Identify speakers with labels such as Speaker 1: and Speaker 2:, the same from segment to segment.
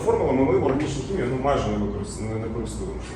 Speaker 1: формулами ми в органічній хімії ну, майже не, використ... не, користуємося.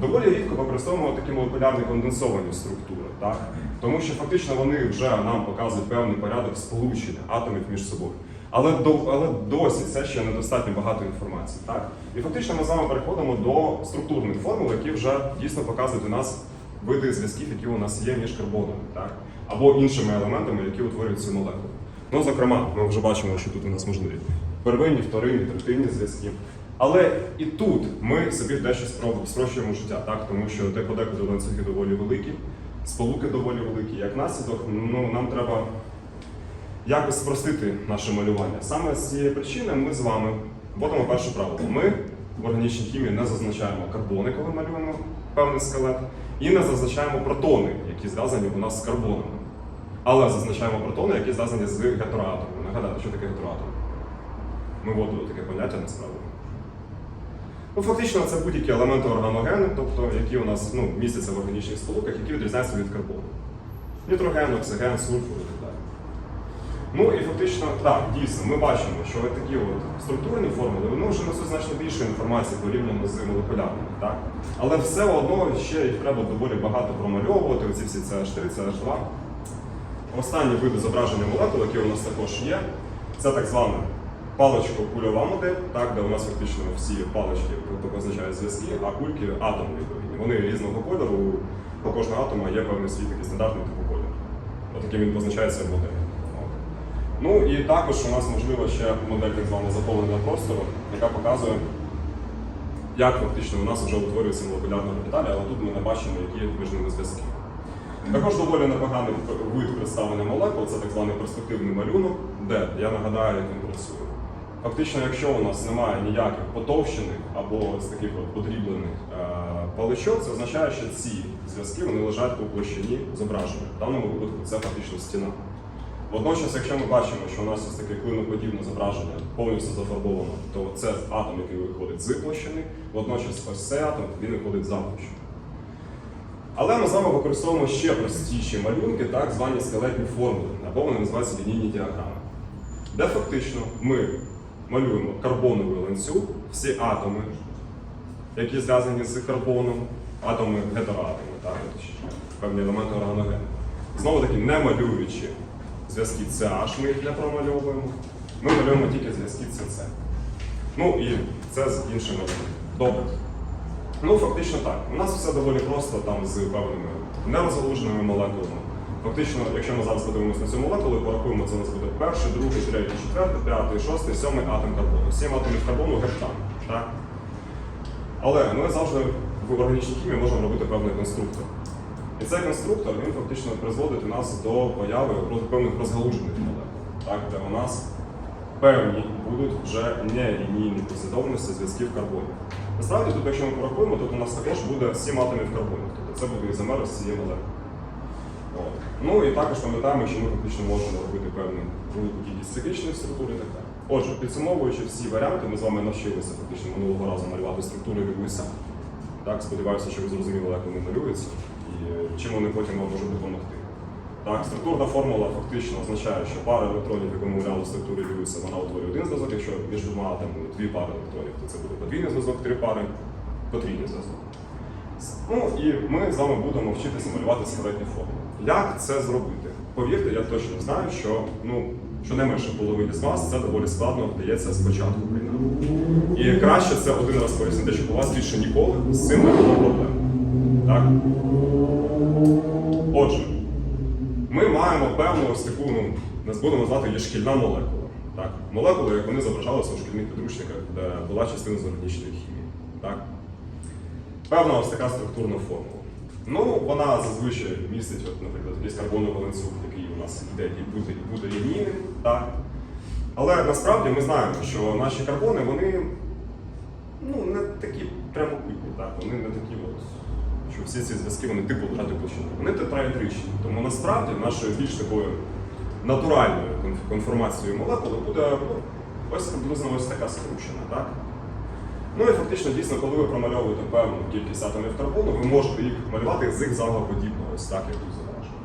Speaker 1: Доволі рідко використовуємо такі молекулярні конденсовані структури, так? тому що фактично вони вже нам показують певний порядок сполучення атомів між собою. Але, до, але досі це ще недостатньо багато інформації. Так? І фактично ми з вами переходимо до структурних формул, які вже дійсно показують у нас види зв'язків, які у нас є між карбонами, так? або іншими елементами, які утворюють цю молекулу. Ну, зокрема, ми вже бачимо, що тут у нас можливі первинні, вторинні, третинні зв'язки. Але і тут ми собі дещо спрощуємо життя, так? тому що де подекуди ланцюги доволі великі, сполуки доволі великі. Як наслідок, ну, нам треба якось спростити наше малювання. Саме з цієї причини ми з вами вводимо перше правило. Ми в органічній хімії не зазначаємо карбони, коли малюємо певний скелет, і не зазначаємо протони, які зв'язані у нас з карбонами. Але зазначаємо протони, які зв'язані з гетероатомами. Нагадайте, що таке гетероатом? Ми вводили таке поняття насправді. Ну, фактично, це будь-які елементи органогени, тобто які у нас ну, містяться в органічних сполуках, які відрізняються від карбону. Нітроген, оксиген, сульфур і так далі. Ну і фактично, так, дійсно, ми бачимо, що такі от структурні формули вони вже несуть значно більше інформації порівняно з молекулярними. Так? Але все одно ще їх треба доволі багато промальовувати, оці всі CH3, CH2. Останні види зображення молекул, які у нас також є, це так звана паличко-кульова модель, так, де у нас фактично всі палички позначають зв'язки, а кульки атоми відповідні. Вони різного кольору, у кожного атома є певний свій такий стандартний типу кольору. Отаким він позначається в моделі. От. Ну і також у нас можливо ще модель так звана заповненого простору, яка показує, як фактично у нас вже утворюється молекулярна деталі, але тут ми не бачимо, які між ними зв'язки. Також доволі непоганий вид представлення молекул, це так званий перспективний малюнок, де я нагадаю, як він працює. Фактично, якщо у нас немає ніяких потовщених або з таких от подріблених е, паличок, це означає, що ці зв'язки вони лежать у площині зображення. В даному випадку це фактично стіна. Водночас, якщо ми бачимо, що у нас ось таке клиноподібне зображення повністю зафарбовано, то це атом, який виходить з площини, водночас ось цей атом він виходить за площину. Але ми з вами використовуємо ще простіші малюнки, так звані скелетні формули, або вони називаються лінійні діаграми. Де фактично ми малюємо карбоновий ланцюг, всі атоми, які зв'язані з карбоном, атоми гетероатоми, так, певні елементи органогени. Знову таки, не малюючи зв'язки CH, ми їх не промальовуємо, ми малюємо тільки зв'язки CC. Ну і це з іншими. Добре. Ну, фактично так. У нас все доволі просто там з певними нерозгалуженими молекулами. Фактично, якщо ми зараз подивимося на цю молекулу порахуємо, це у нас буде перший, другий, третій, четвертий, п'ятий, шостий, сьомий атом карбону. Сім атомів карбону гептан. Так? Але ми завжди в органічній хімії можемо робити певний конструктор. І цей конструктор він фактично призводить нас до появи певних розгалужених молекул, де у нас певні будуть вже нелінійні послідовності зв'язків карбонів. Насправді, тут, якщо ми порахуємо, тут у нас також буде 7 атомів карбонів, тобто це буде ізомер з цієї молекули. Ну і також пам'ятаємо, що ми фактично можемо робити певну велику кількість циклічних структур і так далі. Отже, підсумовуючи всі варіанти, ми з вами навчилися фактично минулого разу малювати структури Льюіса. Так, сподіваюся, що ви зрозуміли, як вони малюються і чим вони потім вам можуть допомогти. Так, структурна формула фактично означає, що пара електронів, яку ми уявляли в структурі Льюіса, вона утворює один зв'язок. Якщо між двома атомами дві пари електронів, то це буде подвійний зв'язок, три пари, потрійний зв'язок. Ну і ми з вами будемо вчитися малювати скелетні формули. Як це зробити? Повірте, я точно знаю, що ну, щонайменше половині з вас це доволі складно вдається спочатку принаймні. І краще це один раз пояснити, щоб у вас більше ніколи з цим не було проблем. Так? Отже, ми маємо певну ось таку, ну, нас будемо назвати її шкільна молекула. Так? Молекула, як вони зображалися у шкільних підручниках, де була частина з органічної хімії. Так? Певна ось така структурна формула. Ну, вона зазвичай містить, от, наприклад, якийсь карбоновий ланцюг, який у нас йде і буде, і буде лінійним. Так? Але насправді ми знаємо, що наші карбони, вони ну, не такі прямокутні, так? вони не такі, от, що всі ці зв'язки вони типу лежать у. Вони тетраедричні. Тому насправді нашою більш такою натуральною конформацією молекули буде ну, ось приблизно ось така скручена. Так? Ну і фактично, дійсно, коли ви промальовуєте певну кількість атомів карбону, ви можете їх малювати зигзагоподібно, ось так, як тут зображено.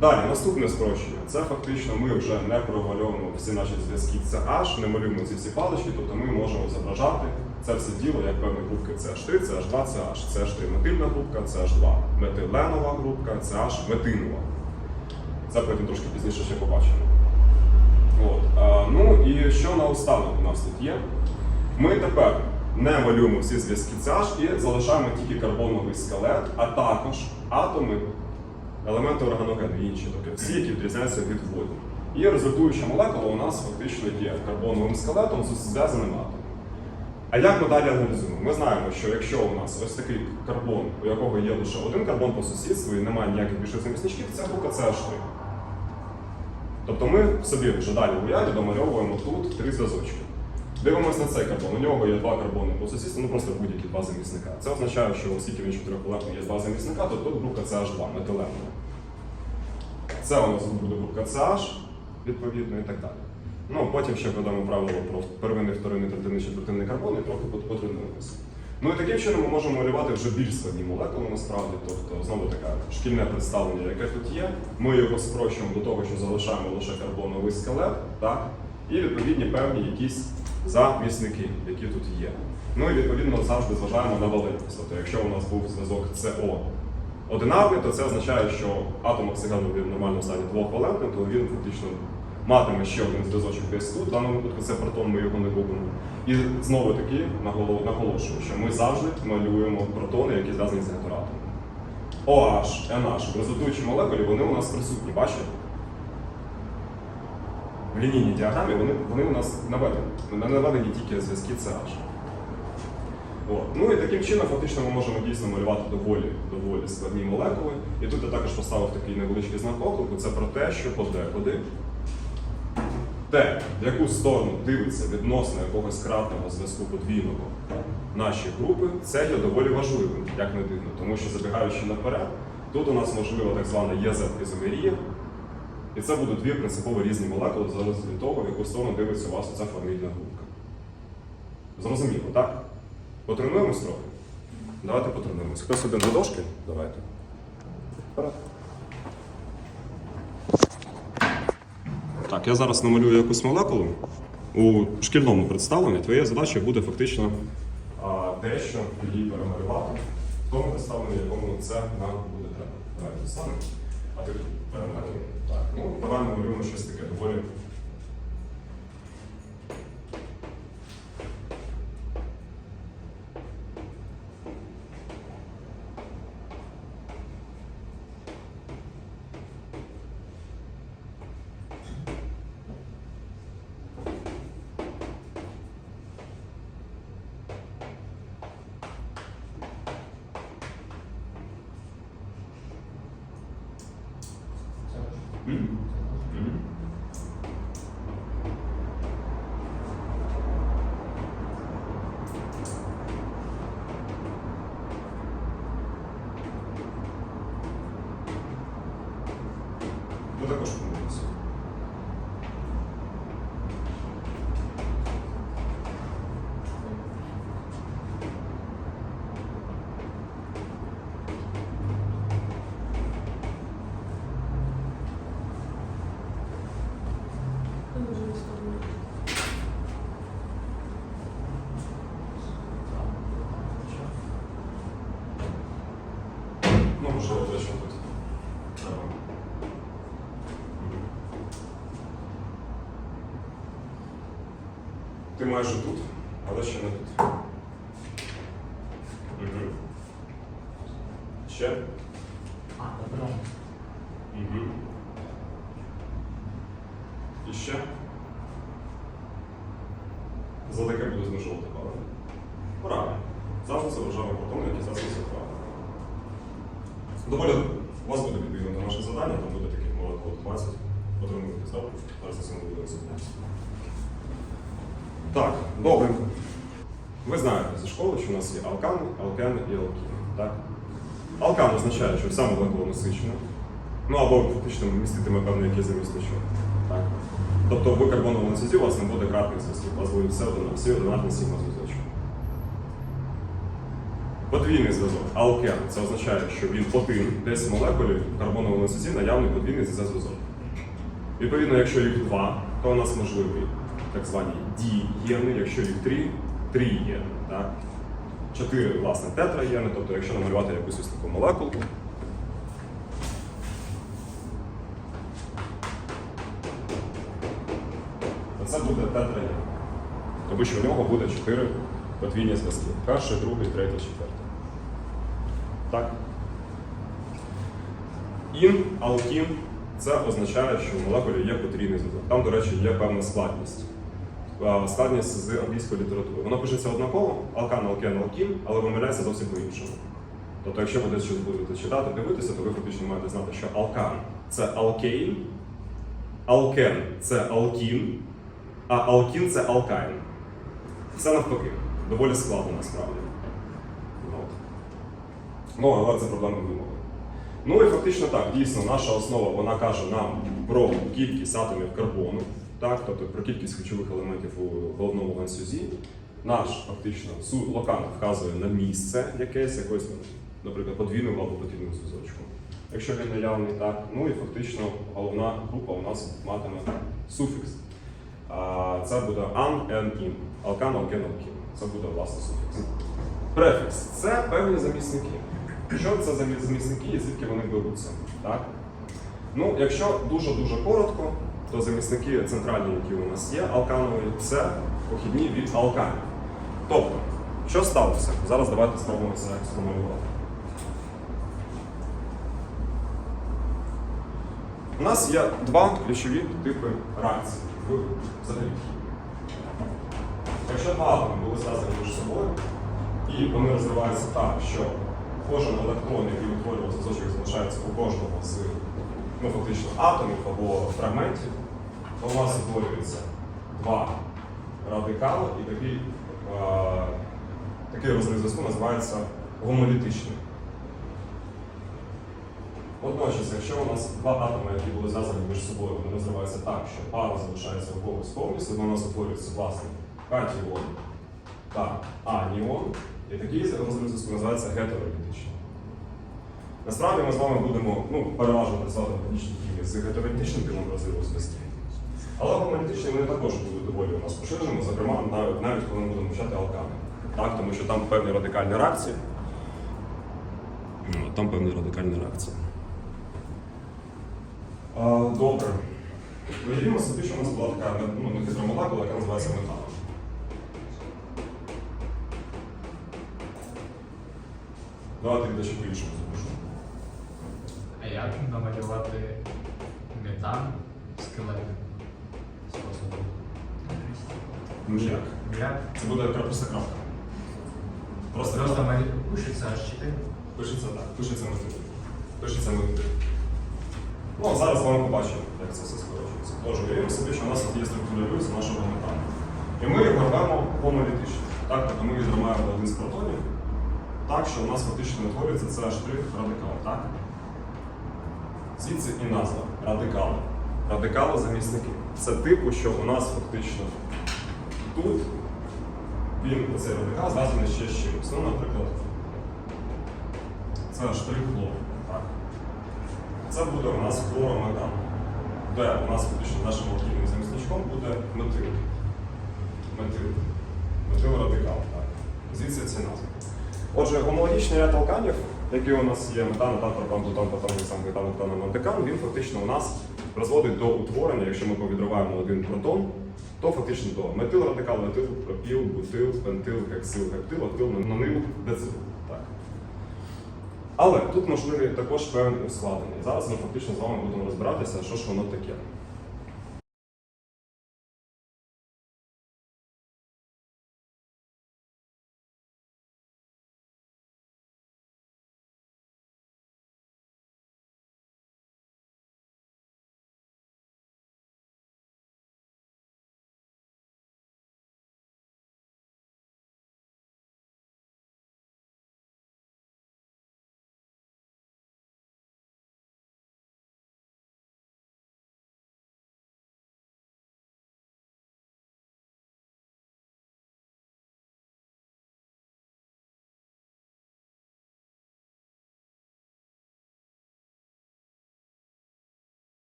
Speaker 1: Далі, наступне спрощення. Це фактично ми вже не провальовуємо всі наші зв'язки CH, не малюємо ці всі палички, тобто ми можемо зображати це все діло як певні групки CH3, CH2, CH, CH3 метильна групка, CH2 метиленова групка, CH метинова. Це потім трошки пізніше ще побачимо. От. Ну і що наостанок у нас тут є? Ми тепер не малюємо всі зв'язки CH і залишаємо тільки карбоновий скелет, а також атоми, елементи органогену і інші, тобто всі, які відрізняються від воду. І результуюча молекула у нас фактично є карбоновим скелетом з зв'язаним атомом. А як ми далі аналізуємо? Ми знаємо, що якщо у нас ось такий карбон, у якого є лише один карбон по сусідству і немає ніяких більше замісничків, це група CH3. Тобто ми собі вже далі в уяві домальовуємо тут три зв'язочки. Дивимося на цей карбон. У нього є два карбони по сусідству, ну просто будь-які два замісника. Це означає, що оскільки він чотирьохполетний є два замісника, то тут група CH2, метиленова. Це у нас буде група CH, відповідно, і так далі. Ну, потім ще ведемо правило про первинний, вторинний, третинний, четвертинний карбон і трохи пот- потренуємося. Ну і таким чином ми можемо малювати вже більш складні молекули насправді. Тобто, знову таке шкільне представлення, яке тут є. Ми його спрощуємо до того, що залишаємо лише карбоновий скелет, так? і відповідні певні якісь замісники, які тут є. Ну і відповідно завжди зважаємо на валентність. Тобто, якщо у нас був зв'язок СО одинарний, то це означає, що атом оксигену в нормальному стані двохвалентний, то він фактично матиме ще один зв'язочок тут. В даному випадку це протон, ми його не губимо. І знову таки наголо- наголошую, що ми завжди малюємо протони, які зв'язані з гетератом. OH, NH в результуючій молекулі вони у нас присутні, бачите? В лінійній діаграмі вони, вони у нас наведені. Наведені тільки зв'язки CH. От. Ну і таким чином фактично ми можемо дійсно малювати доволі, доволі складні молекули. І тут я також поставив такий невеличкий знак оклику. Це про те, що подекуди те, в яку сторону дивиться відносно якогось кратного зв'язку подвійного наші групи, це є доволі важливим, як не дивно. Тому що забігаючи наперед, тут у нас можлива так звана єзет-ізомерія, і це будуть дві принципово різні молекули залежно від того, в яку сторону дивиться у вас оця фамільна групка. Зрозуміло, так? Потренуємось трохи? Давайте потренуємось. Хтось один до дошки? Давайте. Так, я зараз намалюю якусь молекулу. У шкільному представленні твоя задача буде фактично дещо її перемалювати в тому представленні, якому це нам буде треба. Давайте достанемо. А ти перемалюй. Ну давай намалюємо щось таке доволі. 嗯。Майже тут, але ще не тут. Мгм. Ще?
Speaker 2: А, добре.
Speaker 1: Угу. І ще? За таке буду знижувати правильно? Правильно. Завжди це вважаємо протони, які зараз правильно. Доволі у вас буде відповідно на наше завдання, там буде таких молекул 20. Отримуєте добре? Зараз на цьому буде зупинятися. Так, добренько. Ви знаєте зі школи, що у нас є алкани, алкени і алкіни. Так? Алкан означає, що вся молекула насичена. Ну або фактично міститиме певний якийсь замісничок. Так? Тобто в карбоновому носізі у вас не буде кратних зв'язків, у вас буде все одно, всі одинарні сігма зв'язочок. Подвійний зв'язок. Алкен це означає, що він один десь в молекулі карбонового ланцюзі наявний подвійний зв'язок. Відповідно, якщо їх два, то у нас можливі так звані дієни, якщо їх три, трієни. Так? Чотири, власне, тетраєни, тобто якщо намалювати якусь ось таку молекулку. це буде тетраєн. Тому що в нього буде чотири подвійні зв'язки. Перший, другий, третій, четвертий. Так? Ін, алкін це означає, що в молекулі є потрійний зв'язок. Там, до речі, є певна складність. Складність з англійської літератури. Воно пишеться однаково, алкан, алкен, алкін, але вимовляється зовсім по-іншому. Тобто, якщо ви десь щось будете читати, дивитися, то ви фактично маєте знати, що алкан це алкейн, алкен це алкін, а алкін це алкайн. Це навпаки. Доволі складно насправді. Ну, але це проблема вимови. Ну і фактично так, дійсно, наша основа вона каже нам про кількість атомів карбону, так, тобто про кількість ключових елементів у головному ланцюзі. Наш фактично локант вказує на місце якесь, якось, ну, наприклад, подвійного або потрібного зв'язочку. Якщо він наявний, так. Ну і фактично головна група у нас матиме суфікс. Це буде ан, ен, ін. Алкан, алкен, алкін. Це буде власне суфікс. Префікс це певні замісники. Що це за замісники і звідки вони беруться? Так? Ну, якщо дуже-дуже коротко, то замісники центральні, які у нас є, алканові, це похідні від алканів. Тобто, що сталося? Зараз давайте спробуємо це сформулювати. У нас є два ключові типи реакцій взагалі. Якщо два атоми були зв'язані між собою, і вони розвиваються так, що кожен електрон, який утворював зв'язочок, залишається у кожного з ну, фактично атомів або фрагментів, то у нас утворюється два радикали, і такий, е, такий розрив зв'язку називається гомолітичним. Водночас, якщо у нас два атоми, які були зв'язані між собою, вони розриваються так, що пара залишається у когось повністю, у нас утворюється власне катіон та аніон, і такий розрив зв'язку називається гетеролітичним. Насправді ми з вами будемо ну, переважно працювати механічні хімії з гетеролітичним типом розриву зв'язків. Але гомолітичні вони також будуть доволі у нас поширеними, зокрема навіть, навіть коли ми будемо вчати алкани. Так, тому що там певні радикальні реакції. Ну, Там певні радикальні реакції. А, Добре. Уявімо собі, що у нас була така ну, нехитра яка називається метан. Давайте дещо по-іншому запишу.
Speaker 2: Намалювати метан скелетним способом?
Speaker 1: Ну як?
Speaker 2: Як?
Speaker 1: Це буде кра- крапка. Просто
Speaker 2: Просто
Speaker 1: крапка.
Speaker 2: малі... пишеться аж 4.
Speaker 1: Пишеться так, пишеться мотив. Пишеться мотив. Ну, а зараз ми побачимо, як це все скорочується. Тож уявімо собі, що у нас тут є структура Льюіса нашого метану. І ми його рвемо гомолітично. Так, тобто ми відримаємо один з протонів, так, що у нас фактично утворюється це штрих радикал, так? Звідси і назва радикали. Радикали замісники. Це типу, що у нас фактично тут він, цей радикал, зв'язаний ще з чимось. Ну, наприклад, це штрих хлору. Так? Це буде у нас хлорометан, де у нас фактично нашим алкільним замісничком буде метил. Метил. Метил радикал. Так. Звідси ці назви. Отже, гомологічний ряд алканів, який у нас є метан, метан, потан, гексан, гетан, октан, амантекан, він фактично у нас призводить до утворення, якщо ми повідриваємо один протон, то фактично до метил радикал, метил, пропіл, бутил, пентил, гексил, гептил, актил, нонил, децил. Так. Але тут можливі також певні ускладнення. Зараз ми фактично з вами будемо розбиратися, що ж воно таке.